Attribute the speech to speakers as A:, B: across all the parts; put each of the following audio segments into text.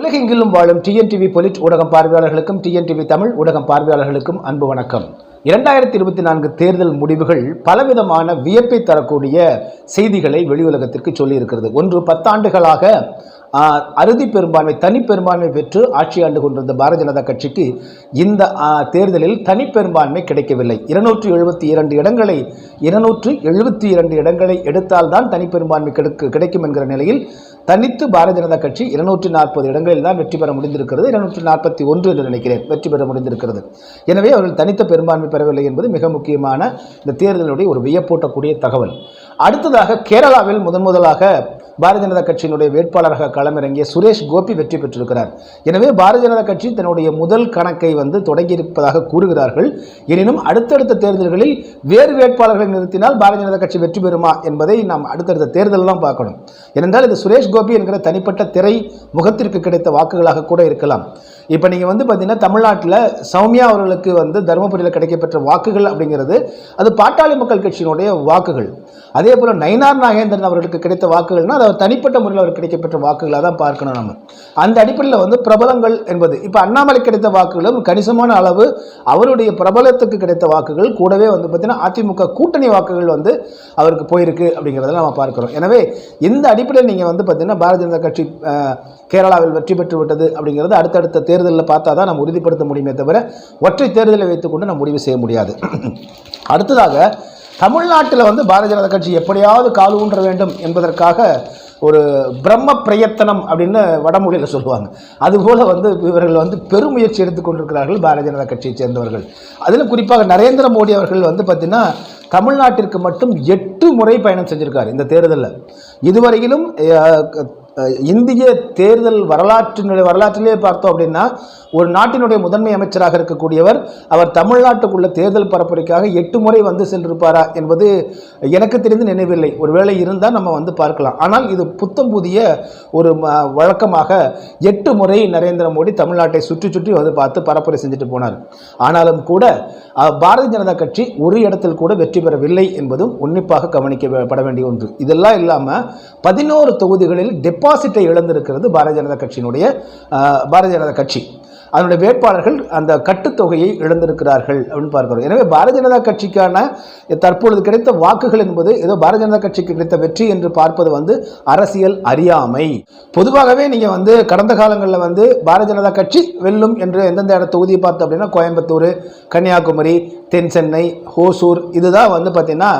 A: உலகெங்கிலும் வாழும் டிஎன்டிவி பொலிட் ஊடகம் பார்வையாளர்களுக்கும் டிஎன்டிவி தமிழ் ஊடகம் பார்வையாளர்களுக்கும் அன்பு வணக்கம். இரண்டாயிரத்தி இருபத்தி நான்கு தேர்தல் முடிவுகள் பலவிதமான வியப்பை தரக்கூடிய செய்திகளை வெளியுலகத்திற்கு சொல்லியிருக்கிறது. ஒன்று பத்தாண்டுகளாக ஆஹ், அறுதி பெரும்பான்மை தனி பெரும்பான்மை பெற்று ஆட்சி ஆண்டு கொண்டிருந்த பாரதிய ஜனதா கட்சிக்கு இந்த தேர்தலில் தனி பெரும்பான்மை கிடைக்கவில்லை. இருநூற்று எழுபத்தி இரண்டு இடங்களை இருநூற்று எழுபத்தி இரண்டு இடங்களை எடுத்தால்தான் தனி பெரும்பான்மை கிடைக்கும் என்கிற நிலையில் தனித்து பாரதிய ஜனதா கட்சி இருநூற்றி நாற்பது இடங்களில் தான் வெற்றி பெற முடிந்திருக்கிறது. இருநூற்றி நாற்பத்தி ஒன்று என்று நினைக்கிறேன் வெற்றி பெற முடிந்திருக்கிறது. எனவே அவர்கள் தனித்த பெரும்பான்மை பெறவில்லை என்பது மிக முக்கியமான இந்த தேர்தலுடைய ஒரு வியப்பூட்டக்கூடிய தகவல். அடுத்ததாக கேரளாவில் முதன் முதலாக பாரதிய ஜனதா கட்சியினுடைய வேட்பாளராக களமிறங்கிய சுரேஷ் கோபி வெற்றி பெற்றிருக்கிறார். எனவே பாரதிய ஜனதா கட்சி தன்னுடைய முதல் கணக்கை வந்து தொடங்கியிருப்பதாக கூறுகிறார்கள். எனினும் அடுத்தடுத்த தேர்தல்களில் வேறு வேட்பாளர்களை நிறுத்தினால் பாரதிய ஜனதா கட்சி வெற்றி பெறுமா என்பதை நாம் அடுத்தடுத்த தேர்தல் தான் பார்க்கணும். ஏனென்றால் இது சுரேஷ் கோபி என்கிற தனிப்பட்ட திரை முகத்திற்கு கிடைத்த வாக்குகளாக கூட இருக்கலாம். இப்போ நீங்கள் வந்து பார்த்தீங்கன்னா தமிழ்நாட்டில் சௌமியா அவர்களுக்கு வந்து தருமபுரியில் கிடைக்கப்பெற்ற வாக்குகள் அப்படிங்கிறது அது பாட்டாளி மக்கள் கட்சியினுடைய வாக்குகள். அதே போல் நயினார் நாகேந்திரன் அவர்களுக்கு கிடைத்த வாக்குகள்னா அது தனிப்பட்ட முறையில் அவர் கிடைக்கப்பெற்ற வாக்குகளாக தான் பார்க்கணும் நம்ம அந்த அடிப்படையில் வந்து பிரபலங்கள் என்பது இப்போ அண்ணாமலை கிடைத்த வாக்குகளும் கணிசமான அளவு அவருடைய பிரபலத்துக்கு கிடைத்த வாக்குகள் கூடவே வந்து பார்த்தீங்கன்னா அதிமுக கூட்டணி வாக்குகள் வந்து அவருக்கு போயிருக்கு அப்படிங்கிறத நம்ம பார்க்குறோம். எனவே இந்த அடிப்படையில் நீங்கள் வந்து பார்த்தீங்கன்னா பாரதிய ஜனதா கட்சி கேரளாவில் வெற்றி பெற்று விட்டது அப்படிங்கிறது அடுத்தடுத்த தேர்தலில் பார்த்தா தான் நம்ம உறுதிப்படுத்த முடியுமே தவிர ஒற்றை தேர்தலை வைத்துக்கொண்டு நம்ம முடிவு செய்ய முடியாது. அடுத்ததாக தமிழ்நாட்டில் வந்து பாரதிய ஜனதா கட்சி எப்படியாவது கால் ஊன்ற வேண்டும் என்பதற்காக ஒரு பிரம்ம பிரயத்தனம் அப்படின்னு வடமொழியில் சொல்லுவாங்க. அதுபோல் வந்து இவர்கள் வந்து பெருமுயற்சி எடுத்துக்கொண்டிருக்கிறார்கள் பாரதிய ஜனதா கட்சியை சேர்ந்தவர்கள். அதிலும் குறிப்பாக நரேந்திர மோடி அவர்கள் வந்து பார்த்திங்கன்னா தமிழ்நாட்டிற்கு மட்டும் எட்டு முறை பயணம் செஞ்சுருக்கார் இந்த தேர்தலில். இதுவரையிலும் இந்திய தேர்தல் வரலாற்றினுடைய வரலாற்றிலே பார்த்தோம் அப்படின்னா ஒரு நாட்டினுடைய முதன்மை அமைச்சராக இருக்கக்கூடியவர் அவர் தமிழ்நாட்டுக்குள்ள தேர்தல் பரப்புரைக்காக எட்டு முறை வந்து சென்றிருப்பாரா என்பது எனக்கு தெரிந்து நினைவில்லை. ஒருவேளை இருந்தால் நம்ம வந்து பார்க்கலாம். ஆனால் இது புத்தம் புதிய ஒரு வழக்கமாக எட்டு முறை நரேந்திர மோடி தமிழ்நாட்டை சுற்றி சுற்றி வந்து பார்த்து பரப்புரை செஞ்சுட்டு போனார். ஆனாலும் கூட பாரதிய ஜனதா கட்சி ஒரு இடத்தில் கூட வெற்றி பெறவில்லை என்பதும் உன்னிப்பாக கவனிக்கப்பட வேண்டிய ஒன்று. இதெல்லாம் இல்லாமல் பதினோரு தொகுதிகளில் டெபாசிட்டை இழந்திருக்கிறது பாரதிய ஜனதா கட்சியினுடைய பாரதிய ஜனதா கட்சி. அதனுடைய வேட்பாளர்கள் அந்த கட்டுத்தொகையை இழந்திருக்கிறார்கள் அப்படின்னு பார்க்கிறோம். எனவே பாரதிய ஜனதா கட்சிக்கான தற்பொழுது கிடைத்த வாக்குகள் என்பது ஏதோ பாரதிய ஜனதா கட்சிக்கு கிடைத்த வெற்றி என்று பார்ப்பது வந்து அரசியல் அறியாமை. பொதுவாகவே நீங்கள் வந்து கடந்த காலங்களில் வந்து பாரதிய ஜனதா கட்சி வெல்லும் என்று எந்தெந்த இட தொகுதியை பார்த்தோம் அப்படின்னா கோயம்புத்தூர் கன்னியாகுமரி தென் சென்னை ஹோசூர் இதுதான் வந்து பார்த்திங்கன்னா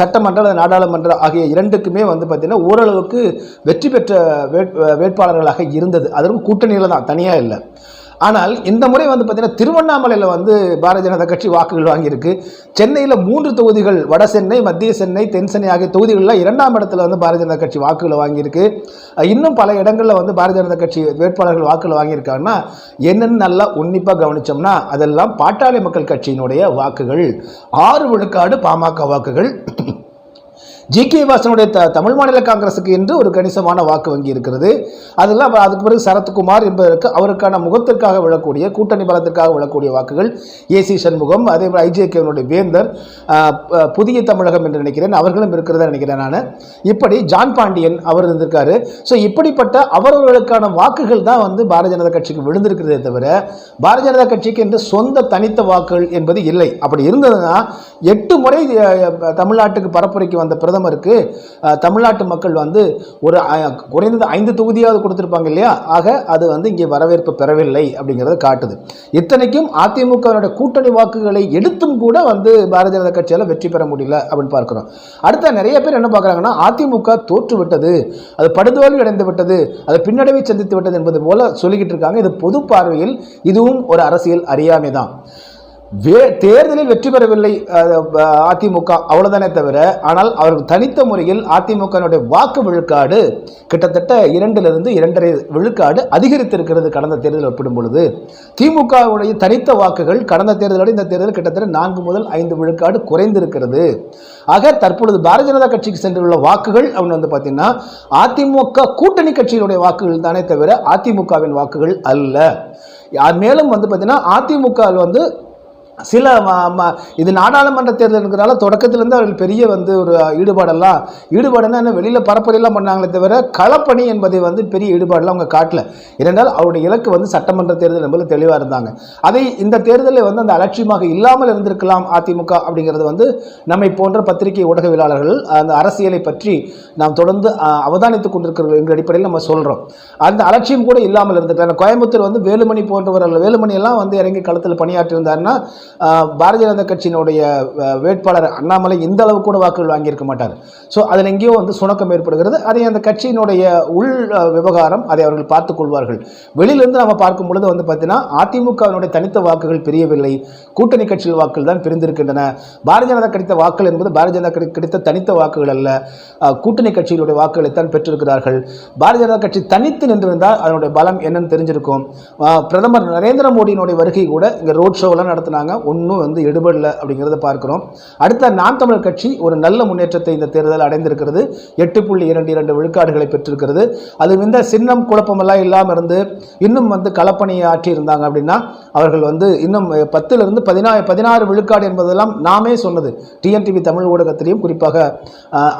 A: சட்டமன்ற நாடாளுமன்ற ஆகிய இரண்டுக்குமே வந்து பார்த்திங்கன்னா ஓரளவுக்கு வெற்றி பெற்ற வேட் வேட்பாளர்களாக இருந்தது. அதுவும் கூட்டணியில் தான் தனியாக இல்லை. ஆனால் இந்த முறை வந்து பார்த்தீங்கன்னா திருவண்ணாமலையில் வந்து பாரதிய ஜனதா கட்சி வாக்குகள் வாங்கியிருக்கு. சென்னையில் மூன்று தொகுதிகள் வட சென்னை மத்திய சென்னை தென் சென்னை ஆகிய தொகுதிகளில் இரண்டாம் இடத்துல வந்து பாரதிய ஜனதா கட்சி வாக்குகளை வாங்கியிருக்கு. இன்னும் பல இடங்களில் வந்து பாரதிய ஜனதா கட்சி வேட்பாளர்கள் வாக்குகள் வாங்கியிருக்காங்கன்னா என்னென்னு நல்லா உன்னிப்பாக கவனிச்சோம்னா அதெல்லாம் பாட்டாளி மக்கள் கட்சியினுடைய வாக்குகள் ஆறு விழுக்காடு பாமக வாக்குகள் ஜி கே வாசனுடைய த தமிழ் மாநில காங்கிரஸுக்கு என்று ஒரு கணிசமான வாக்கு வங்கி இருக்கிறது. அதெல்லாம் அதுக்கு பிறகு சரத்குமார் என்பதற்கு அவருக்கான முகத்திற்காக விழக்கூடிய கூட்டணி பலத்திற்காக விழக்கூடிய வாக்குகள் ஏசி சண்முகம் அதே போல் ஐஜேகேவனுடைய வேந்தர் புதிய தமிழகம் என்று நினைக்கிறேன் அவர்களும் இருக்கிறதா நினைக்கிறேன் நான். இப்படி ஜான் பாண்டியன் அவர் இருந்திருக்காரு. ஸோ இப்படிப்பட்ட அவரவர்களுக்கான வாக்குகள் தான் வந்து பாரதிய ஜனதா கட்சிக்கு விழுந்திருக்கிறதே தவிர பாரதிய ஜனதா கட்சிக்கு என்று சொந்த தனித்த வாக்குகள் என்பது இல்லை. அப்படி இருந்ததுன்னா எட்டு முறை தமிழ்நாட்டுக்கு பரப்புரைக்கு வந்த பிரதமர் பிரதமருக்கு தமிழ்நாட்டு மக்கள் வந்து ஒரு குறைந்தது ஐந்து தொகுதியாவது கொடுத்துருப்பாங்க இல்லையா? ஆக அது வந்து இங்கே வரவேற்பு பெறவில்லை அப்படிங்கிறத காட்டுது. இத்தனைக்கும் அதிமுகவினுடைய கூட்டணி வாக்குகளை எடுத்தும் கூட வந்து பாரதிய ஜனதா கட்சியால் வெற்றி பெற முடியல அப்படின்னு பார்க்குறோம். அடுத்த நிறைய பேர் என்ன பார்க்குறாங்கன்னா அதிமுக தோற்று விட்டது அது படுதோல்வி அடைந்து விட்டது அது பின்னடைவை சந்தித்து விட்டது என்பது போல சொல்லிக்கிட்டு இருக்காங்க. இது பொது பார்வையில் இதுவும் ஒரு அரசியல் அறியாமை தான் வே தேர்தலில் வெற்றி பெறவில்லை அதிமுக அவ்வளோதானே தவிர ஆனால் அவர்கள் தனித்த முறையில் அதிமுகனுடைய வாக்கு விழுக்காடு கிட்டத்தட்ட இரண்டிலிருந்து இரண்டரை விழுக்காடு அதிகரித்திருக்கிறது கடந்த தேர்தல் ஒப்பிடும் பொழுது திமுகவுடைய தனித்த வாக்குகள் கடந்த தேர்தலோடு இந்த தேர்தல் கிட்டத்தட்ட நான்கு முதல் ஐந்து விழுக்காடு குறைந்திருக்கிறது ஆக தற்பொழுது பாரதிய ஜனதா கட்சிக்கு சென்றுள்ள வாக்குகள் அப்படின்னு வந்து பார்த்தீங்கன்னா அதிமுக கூட்டணி கட்சியினுடைய வாக்குகள் தானே தவிர அதிமுகவின் வாக்குகள் அல்ல மேலும் வந்து பார்த்தீங்கன்னா அதிமுக வந்து சில ம- இது நாடாளுமன்ற தேர்தலுங்கிறனால தொடக்கத்திலேருந்து அவர்கள் பெரிய வந்து ஒரு ஈடுபாடெல்லாம் ஈடுபாடுன்னா என்ன வெளியில் பரப்புரையெல்லாம் பண்ணாங்களே தவிர களப்பணி என்பதை வந்து பெரிய ஈடுபாடெல்லாம் அவங்க காட்டல. ஏனென்றால் அவருடைய இலக்கு வந்து சட்டமன்ற தேர்தல் என்பது தெளிவாக இருந்தாங்க. அதை இந்த தேர்தலில் வந்து அந்த அலட்சியமாக இல்லாமல் இருந்திருக்கலாம் அதிமுக அப்படிங்கிறது வந்து நம்மை போன்ற பத்திரிகை ஊடகவியலாளர்கள் அந்த அரசியலை பற்றி நாம் தொடர்ந்து அவதானித்துக் கொண்டிருக்கிறோம் என்ற அடிப்படையில் நம்ம சொல்கிறோம் அந்த அலட்சியம் கூட இல்லாமல் இருந்திருக்கலாம். கோயம்புத்தூர் வந்து வேலுமணி போன்றவர்கள் வேலுமணி எல்லாம் வந்து இறங்கி களத்தில் பணியாற்றியிருந்தாருன்னா பாரதிய ஜனதா கட்சியினுடைய வேட்பாளர் அண்ணாமலை இந்த அளவு கூட வாக்குகள் வாங்கியிருக்க மாட்டார். ஸோ அதில் எங்கேயோ வந்து சுணக்கம் ஏற்படுகிறது. அதை அந்த கட்சியினுடைய உள் விவகாரம் அதை அவர்கள் பார்த்துக் கொள்வார்கள். வெளியிலிருந்து நம்ம பார்க்கும் பொழுது வந்து பார்த்தீங்கன்னா அதிமுகவினுடைய தனித்த வாக்குகள் பிரியவில்லை. கூட்டணி கட்சியில் வாக்குகள் தான் பிரிந்திருக்கின்றன. பாரதிய ஜனதா கிடைத்த வாக்குகள் என்பது பாரதிய ஜனதா கிடைத்த தனித்த வாக்குகள் அல்ல. கூட்டணி கட்சிகளுடைய வாக்குகளைத்தான் பெற்றிருக்கிறார்கள். பாரதிய ஜனதா கட்சி தனித்து நின்றிருந்தால் அதனுடைய பலம் என்னன்னு தெரிஞ்சிருக்கும். பிரதமர் நரேந்திர மோடியினுடைய வருகை கூட இங்கே ரோட் ஷோவெல்லாம் நடத்துனாங்க. ஒன்றும் வந்து எடுபடல அப்படிங்கிறத பார்க்கிறோம். அடுத்த நாம் தமிழர் கட்சி ஒரு நல்ல முன்னேற்றத்தை இந்த தேர்தல் அடைந்திருக்கிறது. எட்டு புள்ளி இரண்டு இரண்டு விழுக்காடுகளை பெற்றிருக்கிறது. அது இந்த சின்னம் குழப்பமெல்லாம் இல்லாமல் இருந்து இன்னும் வந்து களப்பணியை ஆற்றி இருந்தாங்க அப்படின்னா அவர்கள் வந்து இன்னும் பத்திலிருந்து பதினாறு பதினாறு விழுக்காடு என்பதெல்லாம் நாமே சொன்னது. டிஎன்டிவி தமிழ் ஊடகத்திலையும் குறிப்பாக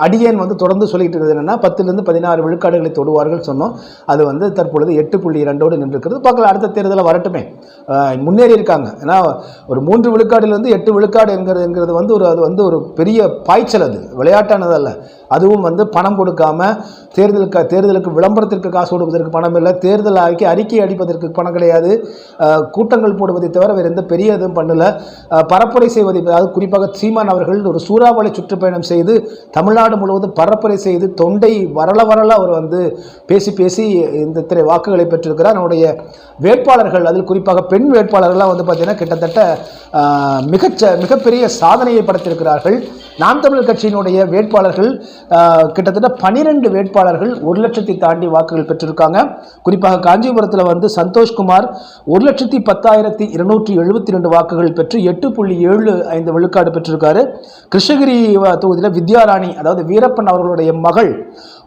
A: அடியேன் வந்து தொடர்ந்து சொல்லிட்டு இருக்கிறது என்னன்னா பத்திலிருந்து பதினாறு விழுக்காடுகளை தொடுவார்கள் சொன்னோம். அது வந்து தற்பொழுது எட்டு புள்ளி இரண்டோடு நின்றுக்கிறது பார்க்கலாம் அடுத்த தேர்தலில் வரட்டுமே. முன்னேறி இருக்காங்க. ஏன்னா ஒரு மூன்று விழுக்காட்டிலிருந்து எட்டு விழுக்காடு என்கிறது என்கிறது வந்து ஒரு அது வந்து ஒரு பெரிய பாய்ச்சல் அது. விளையாட்டானதல்ல அதுவும் வந்து பணம் கொடுக்காம தேர்தலுக்கு தேர்தலுக்கு விளம்பரத்திற்கு காசு கொடுப்பதற்கு பணம் இல்லை. தேர்தல் அறிக்கை அறிக்கை அடிப்பதற்கு பணம் கிடையாது. கூட்டங்கள் போடுவதை தவிர வேறு எந்த பெரிய எதுவும் பண்ணல. பரப்புரை செய்வதை அதாவது குறிப்பாக சீமான் அவர்கள் ஒரு சூறாவளி சுற்றுப்பயணம் செய்து தமிழ்நாடு முழுவதும் பரப்புரை செய்து தொண்டை வரல வரல அவர் வந்து பேசி பேசி இந்த திரை வாக்குகளை பெற்றிருக்கிறார். நம்முடைய வேட்பாளர்கள் அதில் குறிப்பாக பெண் வேட்பாளர்கள்லாம் வந்து பார்த்திங்கன்னா கிட்டத்தட்ட மிகச்ச மிகப்பெரிய சாதனையை படைத்திருக்கிறார்கள். நாம் தமிழர் கட்சியினுடைய வேட்பாளர்கள் கிட்டத்தட்ட பனிரெண்டு வேட்பாளர்கள் ஒரு லட்சத்தை தாண்டி வாக்குகள் பெற்றிருக்காங்க. குறிப்பாக காஞ்சிபுரத்தில் வந்து சந்தோஷ்குமார் ஒரு லட்சத்தி பத்தாயிரத்தி இருநூற்றி எழுபத்தி ரெண்டு வாக்குகள் பெற்று எட்டு புள்ளி ஏழு ஐந்து விழுக்காடு பெற்றிருக்காரு. கிருஷ்ணகிரி தொகுதியில் வித்யாராணி அதாவது வீரப்பன் அவர்களுடைய மகள்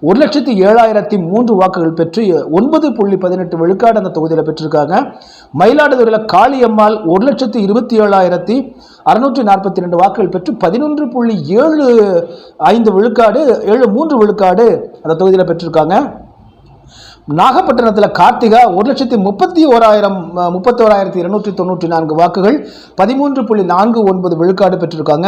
A: ஒரு லட்சத்தி ஏழாயிரத்தி மூன்று வாக்குகள் பெற்று ஒன்பது புள்ளி பதினெட்டு விழுக்காடு அந்த தொகுதியில் பெற்றிருக்காங்க. மயிலாடுதுறையில் காளியம்மாள் ஒரு லட்சத்தி இருபத்தி ஏழாயிரத்தி அறுநூற்றி நாற்பத்தி ரெண்டு வாக்குகள் பெற்று பதினொன்று புள்ளி ஏழு ஐந்து விழுக்காடு ஏழு மூன்று விழுக்காடு அந்த தொகுதியில் பெற்றிருக்காங்க. நாகப்பட்டினத்தில் கார்த்திகா ஒரு லட்சத்தி முப்பத்தி ஓராயிரம் முப்பத்தி ஓராயிரத்தி இருநூற்றி தொண்ணூற்றி நான்கு வாக்குகள் பதிமூன்று புள்ளி நான்கு ஒன்பது விழுக்காடு பெற்றிருக்காங்க.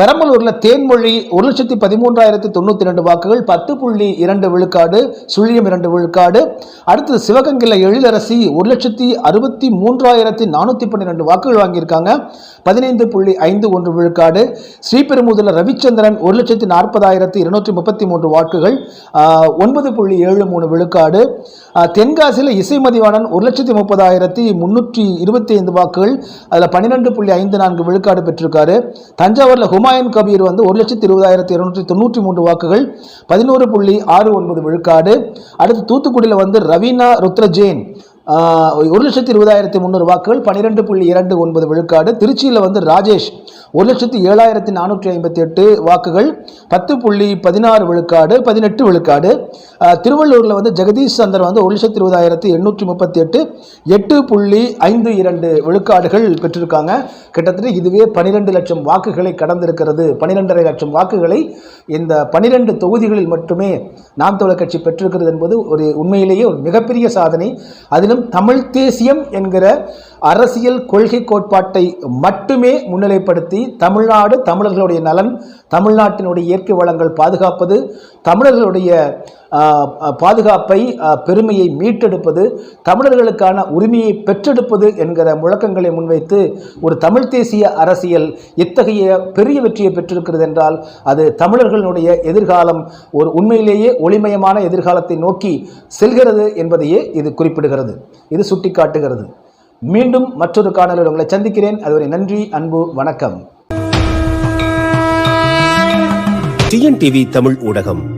A: பெரம்பலூரில் தேன்மொழி ஒரு லட்சத்தி பதிமூன்றாயிரத்தி தொண்ணூற்றி ரெண்டு வாக்குகள் பத்து புள்ளி இரண்டு விழுக்காடு சுழியம் இரண்டு விழுக்காடு. அடுத்தது சிவகங்கையில் எழிலரசி ஒரு லட்சத்தி அறுபத்தி மூன்றாயிரத்தி நானூற்றி பன்னிரெண்டு வாக்குகள் வாங்கியிருக்காங்க. பதினைந்து புள்ளி ஐந்து ஒன்று விழுக்காடு. ஸ்ரீபெரும்புதூரில் ரவிச்சந்திரன் ஒரு லட்சத்தி நாற்பதாயிரத்தி இருநூற்றி முப்பத்தி மூன்று வாக்குகள் ஒன்பது புள்ளி ஏழு மூணு விழுக்காடு. தென்காசியில் இசைமதிவாணன் ஒரு லட்சத்தி முப்பதாயிரத்தி முந்நூற்றி இருபத்தி ஐந்து வாக்குகள் அதில் பன்னிரெண்டு புள்ளி ஐந்து நான்கு விழுக்காடு பெற்றிருக்காரு. தஞ்சாவூரில் ஹுமாயூன் கபீர் வந்து ஒரு லட்சத்தி இருபதாயிரத்தி இருநூற்றி தொண்ணூற்றி மூன்று வாக்குகள் பதினோரு புள்ளி ஆறு ஒன்பது விழுக்காடு. அடுத்து தூத்துக்குடியில் வந்து ரவீனா ருத்ரஜேன் ஒரு லட்சத்தி இருபதாயிரத்தி முந்நூறு வாக்குகள் பன்னிரெண்டு புள்ளி இரண்டு ஒன்பது விழுக்காடு. திருச்சியில் வந்து ராஜேஷ் ஒரு லட்சத்தி ஏழாயிரத்தி நானூற்றி ஐம்பத்தி எட்டு வாக்குகள் பத்து புள்ளி பதினாறு விழுக்காடு பதினெட்டு விழுக்காடு. திருவள்ளூரில் வந்து ஜெகதீஷ் சந்தர் வந்து ஒரு லட்சத்தி இருபதாயிரத்தி எண்ணூற்றி முப்பத்தி எட்டு எட்டு புள்ளி ஐந்து இரண்டு விழுக்காடுகள் பெற்றிருக்காங்க. கிட்டத்தட்ட இதுவே பன்னிரெண்டு லட்சம் வாக்குகளை கடந்திருக்கிறது. பன்னிரெண்டரை லட்சம் வாக்குகளை இந்த பன்னிரெண்டு தொகுதிகளில் மட்டுமே நாம் தமிழர் கட்சி பெற்றிருக்கிறது என்பது ஒரு உண்மையிலேயே ஒரு மிகப்பெரிய சாதனை. அதிலும் தமிழ் தேசியம் என்கிற அரசியல் கொள்கை கோட்பாட்டை மட்டுமே முன்னிலைப்படுத்தி தமிழ்நாடு தமிழர்களுடைய நலன் தமிழ்நாட்டினுடைய இயற்கை வளங்கள் பாதுகாப்பது தமிழர்களுடைய பாதுகாப்பை பெருமையை மீட்டெடுப்பது தமிழர்களுக்கான உரிமையை பெற்றெடுப்பது என்கிற முழக்கங்களை முன்வைத்து ஒரு தமிழ் தேசிய அரசியல் இத்தகைய பெரிய வெற்றியை பெற்றிருக்கிறது என்றால் அது தமிழர்களுடைய எதிர்காலம் ஒரு உண்மையிலேயே ஒளிமயமான எதிர்காலத்தை நோக்கி செல்கிறது என்பதையே இது குறிப்பிடுகிறது. இது சுட்டிக்காட்டுகிறது. மீண்டும் மற்றொரு காணொலியில் உங்களை சந்திக்கிறேன். அதுவரை நன்றி அன்பு வணக்கம்.
B: டிஎன்டிவி தமிழ் ஊடகம்.